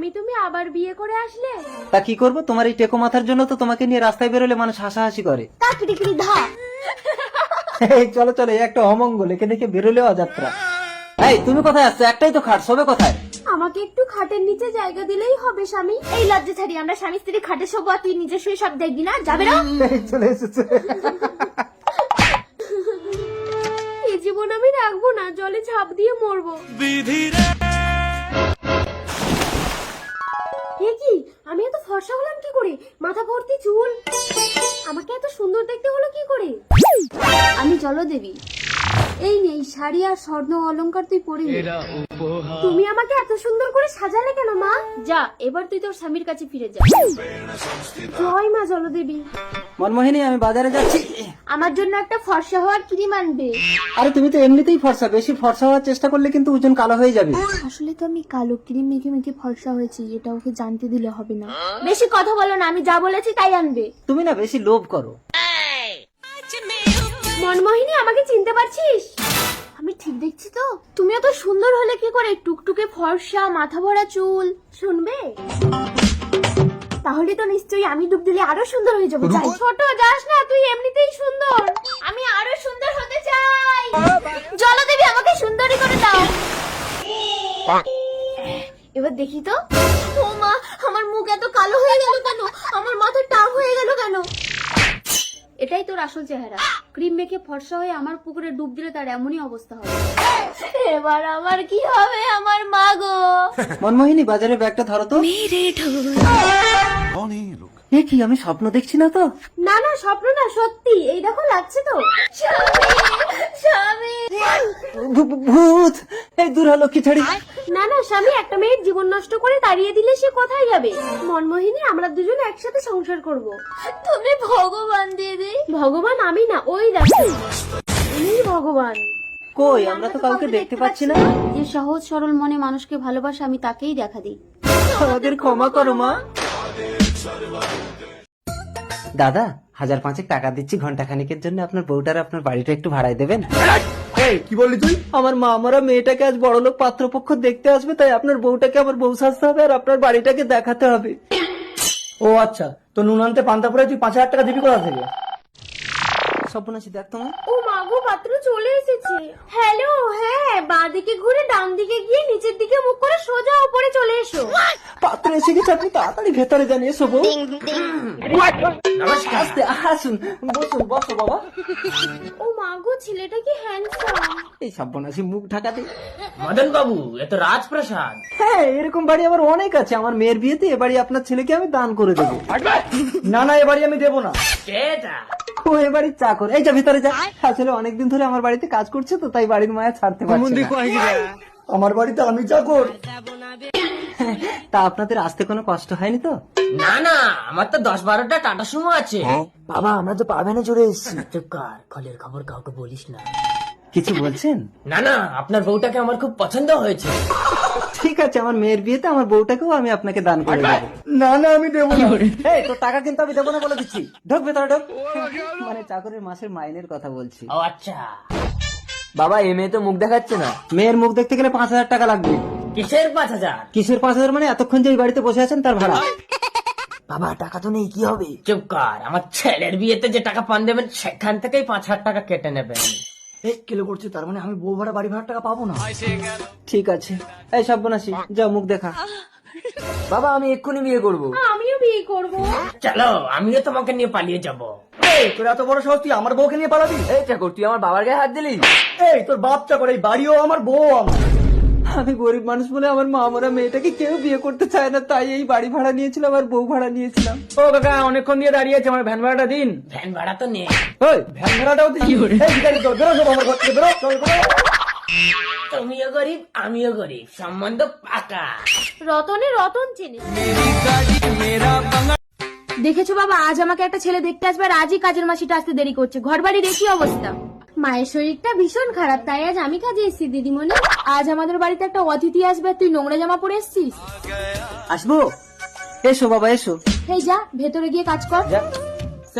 স্বামী তুমি আবার বিয়ে করে আসলে? তা কি করব? তোমার এই টেকো মাথার জন্য তো তোমাকে নিয়ে রাস্তায় বেরোলে মানুষ হাসাহাসি করে। কিরি ধা। এই চলো চলো এই একটা অমঙ্গল একে দেখে বেরোলেও অযাত্রা। এই তুমি কোথায় আসছো? একটাই তো খাট সবে কোথায়? আমাকে একটু খাটের নিচে জায়গা দিলেই হবে স্বামী। এই লজ্জা ছাড়ি আমরা স্বামী স্ত্রী খাটে শোবো আর তুই নিজে শুয়ে সব দেখবি না? যাবে না? এই চলে এসেছে। এই জীবন আমি রাখব না জলে ঝাঁপ দিয়ে মরবো। এ ফর্সা হলাম কি করে? মাথা ভর্তি চুল? আমাকে এত সুন্দর দেখতে হলো কি করে? আমি জলদেবী। এই নেই শাড়ি আর স্বর্ণ অলংকার তুই পরে নে। তুমি আমাকে এত সুন্দর করে সাজালে কেন মা? যা এবার তুই তোর স্বামীর কাছে ফিরে যা। জয় মা জলদেবী। মনমোহিনী আমি বাজারে যাচ্ছি। আমার জন্য একটা ফর্সা হওয়ার ক্রিম আনবে। আরে তুমি তো এমনিতেই ফর্সা। বেশি ফর্সা হওয়ার চেষ্টা করলে কিন্তু ওজন কালো হয়ে যাবে। আসলে তো আমি কালো ক্রিম মেখে মেখে ফর্সা হয়েছি এটা ওকে জানতে দিলে হবে না। বেশি কথা বলো না আমি যা বলেছি তাই আনবে। তুমি না বেশি লোভ করো। মনমোহিনী আমাকে চিনতে পারছিস? আমি ঠিক দেখছি তো। তুমিও তো সুন্দর হলে কি করে টুকটুকে ফর্সা মাথা ভরা চুল? শুনবে? তাহলে তো নিশ্চয়ই আমি ডুব দিলে আরও সুন্দর হয়ে যাব। যাই। ছোট যাস না তুই এমনিতেই সুন্দর। আমি আরও সুন্দর হতে চাই। জলদেবী আমাকে সুন্দরী করে দাও। এবার দেখি তো। ও মা আমার মুখ এত কালো হয়ে গেল কেন? আমার মাথা টাক হয়ে গেল কেন? এটাই তোর আসল চেহারা। ক্রিম মেখে ফর্সা হয়ে আমার পুকুরে ডুব দিলে তার এমনই অবস্থা হবে। এবার আমার কি হবে আমার মা গো? মনমোহিনী বাজারে ব্যাগটা ধরো তো। এ কি আমি স্বপ্ন দেখছি না তো? না না স্বপ্ন না সত্যি। এই দেখো লাগছে তো। ভূত! এই দূর হলো কি ছাড়ি? না না স্বামী একটা মেয়ের জীবন নষ্ট করে তাড়িয়ে দিলে সে কোথায় যাবে? মনমোহিনী আমরা দুজন একসাথে সংসার করব। তুমি ভগবান দিদি। ভগবান আমি না ওই দেখো। উনি ভগবান। কই আমরা তো কাউকে দেখতে পাচ্ছি না। যে সহজ সরল মনে মানুষকে ভালোবাসে আমি তাকেই দেখা দিই। আমাদের ক্ষমা করো মা। দাদা হাজার পাঁচেক টাকা দিচ্ছি ঘণ্টা খানিকের জন্য। আপনার বউটার আপনার বাড়িটা একটু ভাড়ায় দেবেন? এই কি বললি তুই? আমার মা আমারা মেয়েটাকে আজ বড়লোক পাত্রপক্ষ দেখতে আসবে তাই আপনার বউটাকে আমার বউ সাজতে হবে আর আপনার বাড়িটাকে দেখাতে হবে। ও আচ্ছা তো নুন আনতে পান্তাপুরে তুই পাঁচ হাজার টাকা দিবি কোথা থেকে? দেখ তোমার। ও মাগো পাত্র চলে এসেছে। হ্যালো হ্যাঁ বাঁ দিকে ঘুরে ডান দিকে গিয়ে নিচের দিকে মুখ করে সোজা উপরে চলে এসো। পাত্র এসে গেছে আপনি তাড়াতাড়ি ভেতরে যান এসো বউ। আস্তে আসুন বসুন বসো বাবা। ও মাগো ছেলেটা কি হ্যান্ডসাম এই সব্যনাশী মুখ ঢাকাতে। মদন বাবু এ তো রাজপ্রাসাদ। হ্যাঁ এরকম বাড়ি আমার অনেক আছে। আমার মেয়ের বিয়েতে এ বাড়ি আপনার ছেলেকে আমি দান করে দেবো। না না এ বাড়ি আমি দেবো না। কেটা? ও এ বাড়ির চাকর এই যা ভিতরে যা। আসলে অনেকদিন ধরে আমার বাড়িতে কাজ করছে তো তাই বাড়ির মায়া ছাড়তে পারছে আমার বাড়িতে আমি চাকর তা আপনাদের আসতে কোনো কষ্ট হয়নি তো? না না আমার তো দশ বারোটা টাটা সুমো আছে। বাবা আমরা তো পাবেনে চলে এসেছি। চুপ কর কলের খবর কাউকে বলিস না। কিছু বলছেন? না না আপনার বউটাকে আমার খুব পছন্দ হয়েছে। ঠিক আছে আমার মেয়ের বিয়েতে আমার বউটাকেও আমি আপনাকে দান করে দেবো। না না আমি দেবো না। এই তোর টাকা কিন্তু আমি দেবো না বলে দিচ্ছি। ঢোক ভেতরে ঢোক। মানে চাকরের মাসের মাইনের কথা বলছি। ও আচ্ছা। বাবা এ মেয়ে তো মুখ দেখাচ্ছে না। মেয়ের মুখ দেখতে গেলে পাঁচ হাজার টাকা লাগবে। কিসের পাঁচ হাজার? কিসের পাঁচ হাজার মানে এতক্ষণ যে এই বাড়িতে বসে আছেন তার ভাড়া। বাবা টাকা তো নেই কি হবে? চুপ কর। আমার ছেলের বিয়েতে যে টাকা পান দেবেন সেখান থেকেই পাঁচ হাজার টাকা কেটে নেবেন। এই কিলো করছে তার মানে আমি বউ ভাড়া বাড়ি ভাড়া টাকা পাবো না? ঠিক আছে। এই সব্যনাশী যা মুখ দেখা। বাবা আমি এক্ষুনি বিয়ে করব। আমিও বিয়ে করব। চলো আমিও তোমাকে নিয়ে পালিয়ে যাব। এই তোর এত বড় সাহস তুই আমার বউকে নিয়ে পালাবি? এই চাকর তুই আমার বাবার গায়ে হাত দিলি? এই তোর বাপ চাকর এই বাড়িও আমার বউ আমার। আমি গরিব মানুষ বলে আমার মা আমরা মেয়েটাকে কেউ বিয়ে করতে চায় না তাই এই বাড়ি ভাড়া নিয়েছিলাম আর বউ ভাড়া নিয়েছিলাম। ও কাকা অনেকক্ষণ দিয়ে দাঁড়িয়ে আছে আমার ভ্যান ভাড়াটা দিন। ভ্যান ভাড়া তো নেই। ওই ভ্যান ভাড়াটাও দিন। এই ভিখারি চল বেরো সব আমার ঘর থেকে চল বেরো। তুমিও গরিব আমিও গরিব সম্বন্ধ পাকা। রতনে রতন চেনে। দেখেছ বাবা আজ আমাকে একটা ছেলে দেখতে আসবে আর আজই কাজের মাসিটা আসতে দেরি করছে। ঘর বাড়ির একই অবস্থা। মায়ের শরীরটা ভীষণ খারাপ তাই আজ আমি কাজে এসেছি দিদিমণি। আজ আমাদের বাড়িতে একটা অতিথি আসবে আর তুই নোংরা জামা পরে এসছিস? আসব? এসো বাবা এসো। এই যা ভেতরে গিয়ে কাজ কর।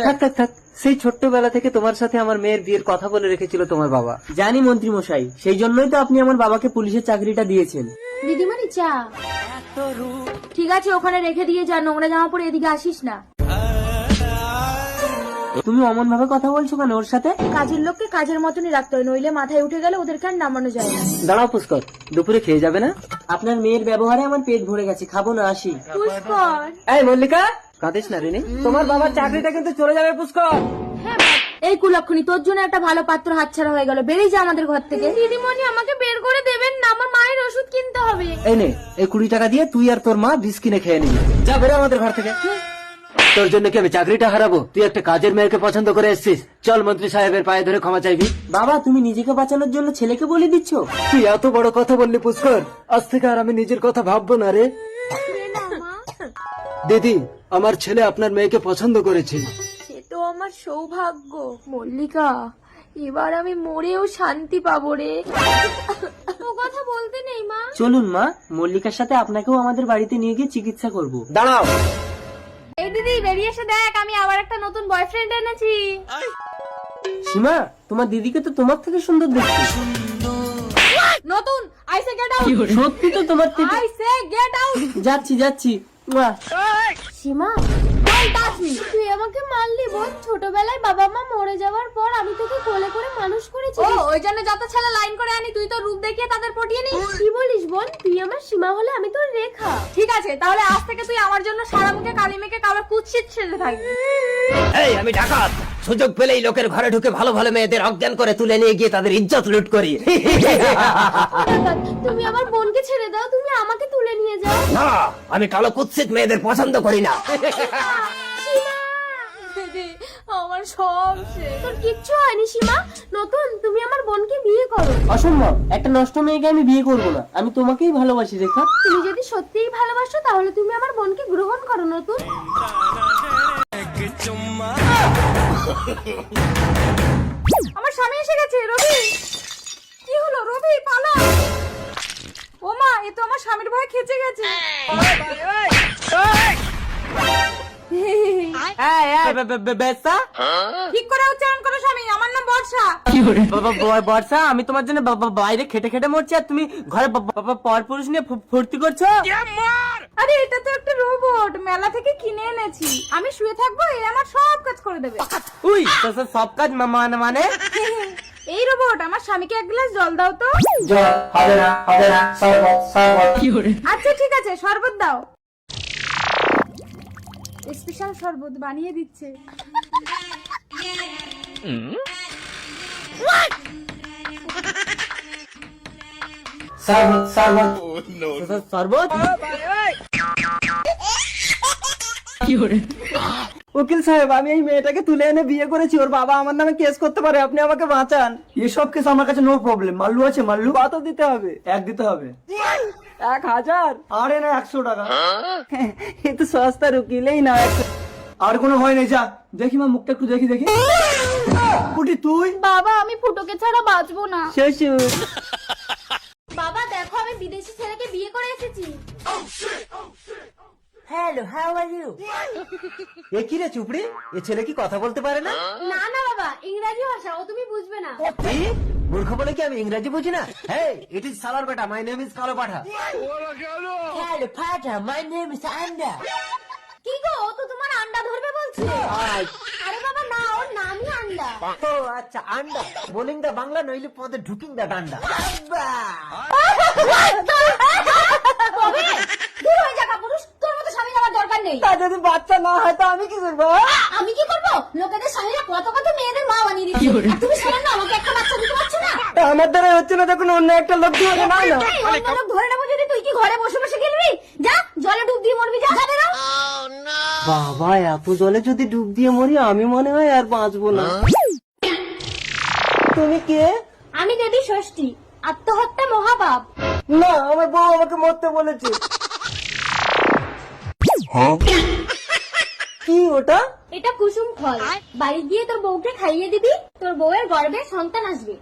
থাক থাক থাক। সেই ছোট্টবেলা থেকে তোমার সাথে আমার মেয়ের বিয়ের কথা বলে রেখেছিল তোমার বাবা। জানি মন্ত্রী মশাই সেই জন্যই তো আপনি আমার বাবাকে পুলিশের চাকরিটা দিয়েছেন। দিদিমণি চা। ঠিক আছে ওখানে রেখে দিয়ে যা নোংরা জামা পরে এদিকে আসিস না। তুমি অমন ভাবে কথা বলছো কেন ওর সাথে? কাজের লোককে কাজের মতনই রাখতে হয় নইলে মাথায় উঠে গেলে ওদেরকে আর নামানো যায় না। দাঁড়াও পুষ্কর দুপুরে খেয়ে যাবে না? আপনার মেয়ের ব্যবহারে আমার পেট ভরে গেছে খাব না আসি। পুষ্কর! এই মল্লিকা! কাঁদিস না রিনি। তোমার বাবার চাকরিটা কিন্তু চলে যাবে পুষ্কর! হ্যাঁ এই কুলক্ষণী তোর জন্য একটা ভালো পাত্র হাতছাড়া হয়ে গেল। বেরিয়ে যা আমাদের ঘর থেকে। দিদিমণি আমাকে বের করে দেবেন না আমার মায়ের ওষুধ কিনতে হবে। এই নে এই কুড়ি টাকা দিয়ে তুই আর তোর মা বিষ কিনে খেয়ে নিবি। যা বেরো আমাদের ঘর থেকে। তোর জন্য কি আমি চাকরিটা হারাবো? তুই একটা কাজের মেয়েকে পছন্দ করে এসেছিস। চল মন্ত্রী সাহেবের পায়ে ধরে ক্ষমা চাইবি। বাবা তুমি নিজেকে বাঁচানোর জন্য ছেলেকে বলে দিচ্ছ? তুই এত বড় কথা বললি পুষ্কর। আজ থেকে আর আমি নিজের কথা ভাববো না রে। দিদি আমার ছেলে আপনার মেয়েকে পছন্দ করেছে। সে তো আমার সৌভাগ্য। মল্লিকা এবার আমি মরেও শান্তি পাবো রে। ও কথা বলতে নেই মা। চলুন মা। মল্লিকার সাথে আপনাকেও আমাদের বাড়িতে নিয়ে গিয়ে চিকিৎসা করব। দাঁড়াও। এই দিদি বেরিয়ে এসে দেখ আমি আবার একটা নতুন বয়ফ্রেন্ড এনেছি। সীমা তোমার দিদিকে তো তোমার থেকে সুন্দর দেখতে নতুন? আই সে গেট আউট সত্যি তো তোমার থেকে আই সে গেট আউট যাচ্ছি যাচ্ছি। সীমা বল তুই আমাকে মারলি বোন। ছোটবেলায় বাবা মা মরে যাওয়ার পর আমি তোকে কোলে করে মানুষ করেছি। ও ওই জন্য যত ছেলে লাইন করে আনি তুই তো রূপ দেখিয়ে তাদের পটিয়ে নিস। কি বলিস বোন? তুই আমার সীমা হলে আমি তোর রেখা। ঠিক আছে তাহলে আজ থেকে তুই আমার জন্য সারা মুখে কালি মেখে কালো কুৎসিত ছেড়ে থাকবি। এই আমি ডাকাত। সুযোগ পেলেই লোকের ঘরে ঢুকে ভালো ভালো মেয়েদের অজ্ঞান করে তুলে নিয়ে গিয়ে তাদের ইজ্জত লুট করি। তুমি আমার বোনকে ছেড়ে দাও তুমি আমাকে তুলে নিয়ে যাও। না আমি কালো কুৎসিত মেয়েদের পছন্দ করি না। আমার সব শেষ। তোর কিচ্ছু হয়নি সীমা। নতুন তুমি আমার বোনকে বিয়ে করো। অসম্ভব একটা নষ্ট মেয়েকে আমি বিয়ে করব না। আমি তোমাকেই ভালোবাসি রেখা। তুমি যদি সত্যিই ভালোবাসো তাহলে তুমি আমার বোনকে গ্রহণ করো নতুন। আমার স্বামী এসে গেছে, রবি। কি হলো, রবি? পালা। মা এ তো আমার স্বামীর ভয়ে খেচে গেছে। বেসা ঠিক করে উচ্চারণ করো স্বামী আমার নাম বর্ষা। বর্ষা আমি তোমার জন্য বাইরে খেটে খেটে মরছি আর তুমি ঘরে বা- বা- পর পুরুষ নিয়ে ফুর্তি করছ? আরে এটা তো একটা রোবট মেলা থেকে কিনে এনেছি। আমি শুয়ে থাকব এ আমার সব কাজ করে দেবে। উই তো সব- কাজ মানে মানে? এই রোবট আমার স্বামীকে এক গ্লাস জল দাও তো। আচ্ছা ঠিক আছে শরবত দাও। স্পেশাল শরবত বানিয়ে দিচ্ছে। উকিল সাহেব আমি এই মেয়েটাকে তুলে এনে বিয়ে করেছি ওর বাবা আমার নামে কেস করতে পারে আপনি আমাকে বাঁচান। এসব কেস আমার কাছে নো প্রবলেম মাল্লু আছে মাল্লু? কত দিতে হবে। এক দিতে হবে। এক হাজার? আরে না একশো টাকা। এ তো সস্তার উকিলেই না আর কোনো ভয় নেই যা। দেখি মা মুখটা একটু দেখি দেখি। কুটি তুই? বাবা আমি ফুটোকে ছাড়া বাঁচবো না। শ্বশুর বাবা দেখো আমি বিদেশি ছেলেকে বিয়ে করে এসেছি। হ্যালো হাউ আর ইউ এ কি রে চুপড়ি? এ ছেলে কি কথা বলতে পারে না? না না বাবা ইংরাজি ভাষা ও তুমি বুঝবে না? মূর্খ বলে কি আমি ইংরেজি বুঝি না? হেই ইট ইজ সালার বেটা মাই নেম ইজ কালো পাঠা। হ্যালো ফাটা মাই নেম ইজ আন্ডা। কি গো ও তো তোমার আন্ডা ধরবে বলছে। আরে বাবা না ওর নামই আন্ডা। ও আচ্ছা আন্ডা। বোলিং দা বাংলা নইলে পদে ঢুকিং দা ডান্ডা কবে? দূর হয়ে যা কাপুরুষ তোর মতো স্বামীর আমার দরকার নেই। তা যদি বাচ্চা না হয় তো আমি কি করব? আমি কি করব? লোকেদের স্বামীরা কত কত মেয়েদের মা বানিয়ে দিচ্ছে। তুমি সামান্য আমাকে একটা বাচ্চা দিতে পারছ? আমার দ্বারা হচ্ছে না যখন অন্য একটা লোক দিয়ে না লোক ধরে নেব যদি তুই কি ঘরে বসে বসে গেলবি যা জলে ডুব দিয়ে মরবি যা। যাবে না বাবা এত জলে যদি ডুব দিয়ে মরি আমি মনে হয় আর বাঁচবো না। তুমি কে? আমি দেবী ষষ্ঠী আত্মহত্যা মহাপাপ। না আমার বউ আমাকে মরতে বলেছে। কি ওটা? এটা কুসুম ফল। বাড়ি গিয়ে তোর বউকে খাইয়ে দিবি তোর বউয়ের গর্বে সন্তান আসবে।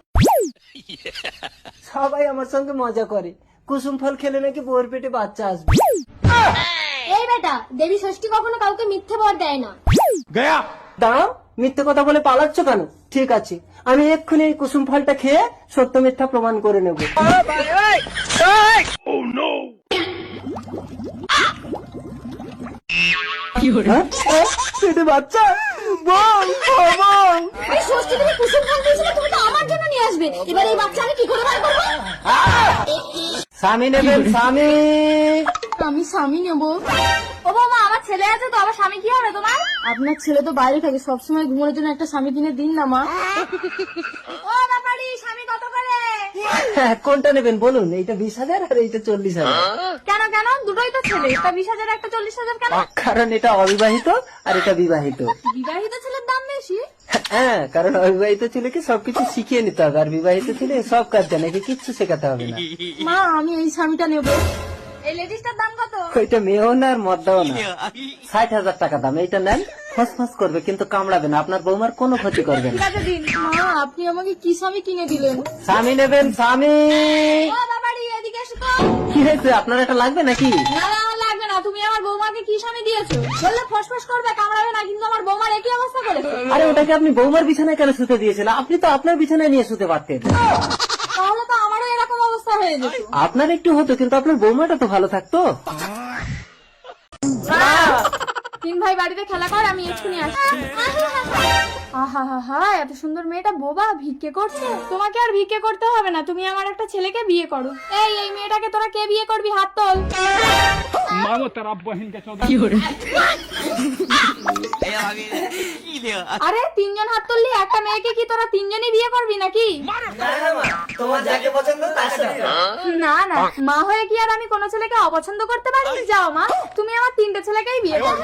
সবাই আমার সঙ্গে মজা করে। কুসুম ফল খেলে নাকি বউর পেটে বাচ্চা আসবে। এই বেটা দেবী ষষ্ঠী কখনো কাউকে মিথ্যে বর দেয় না। গয়া! দাঁড়াও মিথ্যে কথা বলে পালাচ্ছ কেন? ঠিক আছে আমি এক্ষুনি এই কুসুম ফলটা খেয়ে সত্য মিথ্যা প্রমাণ করে নেব। হ্যাঁ? হ্যাঁ? পেটে বাচ্চা? বল বল এই ষষ্ঠী কুসুম ফল দিয়েছিলে তুমি তো আমার জন্য নিয়ে আসবে। এবার এই বাচ্চা আমি কি করে বার করব? স্বামী নেবেন স্বামী। আমি স্বামী নেব। ও বাবা আমার ছেলে আছে তো আমার স্বামী কি হবে তোমার? আপনার ছেলে তো বাইরে থাকে সবসময় ঘুমানোর জন্য একটা স্বামী কিনে দিন না মা। ও ব্যাপারি আমি কত করে? হ্যাঁ, কোনটা নেবেন বলুন? এইটা বিশ হাজার আর এইটা চল্লিশ হাজার। কেন কেন? দুটোই তো ছেলে। বিশ হাজার একটা চল্লিশ হাজার কেন? কারণ এটা অবিবাহিত আর এটা বিবাহিত। বিবাহিত ছেলের দাম বেশি? হ্যাঁ কারণ অবিবাহিত ছেলেকে সবকিছু শিখিয়ে নিতে হবে। আর বিবাহিত ছেলে সব কাজ জানে কিচ্ছু শেখাতে হবে না। মা আমি এই স্বামীটা নেব। এই লেডিসটার দাম কত? ওইটা মেয়েও না আর মদ্দাও না ষাট হাজার টাকা দাম। এইটা নেন ফসফস করবে কিন্তু কামড়াবে না। আপনার বৌমার কোনো ক্ষতি করবে না। ঠিক আছে দিন। মা আপনি আমাকে কি স্বামী কিনে দিলেন? স্বামী নেবেন স্বামী! ও ব্যাপারি এদিকে এসো তো। কি হয়েছে? আপনার এটা লাগবে নাকি? না না আমার লাগবে না। তুমি আমার বৌমাকে কি স্বামী দিয়েছ? বললে ফসফস করবে কামড়াবে না কিন্তু আমার বৌমার একই অবস্থা করেছে। আরে ওটাকে আপনি বৌমার বিছানায় কেন শুতে দিয়েছিলেন আপনি তো আপনার বিছানায় নিয়ে শুতে পারতেন তাহলে তো আমারও এরকম অবস্থা হয়ে যেত। আপনার একটু হতো কিন্তু আপনার বৌমাটা তো ভালো থাকতো। তিন ভাই বাড়িতে খেলা কর আমি এক্ষুনি আসছি। আহা হা হা এত সুন্দর মেয়েটা বোবা ভিক্ষে করছে? তোমাকে আর ভিক্ষে করতে হবে না তুমি আমার একটা ছেলেকে বিয়ে করো। এই এই মেয়েটাকে তোরা কে বিয়ে করবি? হাত তোল। আরে তিনজন হাত তুললি একটা মেয়েকে কি তোরা তিনজনই বিয়ে করবি নাকি? তোমার যাকে পছন্দ তার সাথে না না মা হয়ে কি আর আমি কোনো ছেলেকে অপছন্দ করতে পারি? যাও মা তুমি আমার তিনটে ছেলেকেই বিয়ে করো।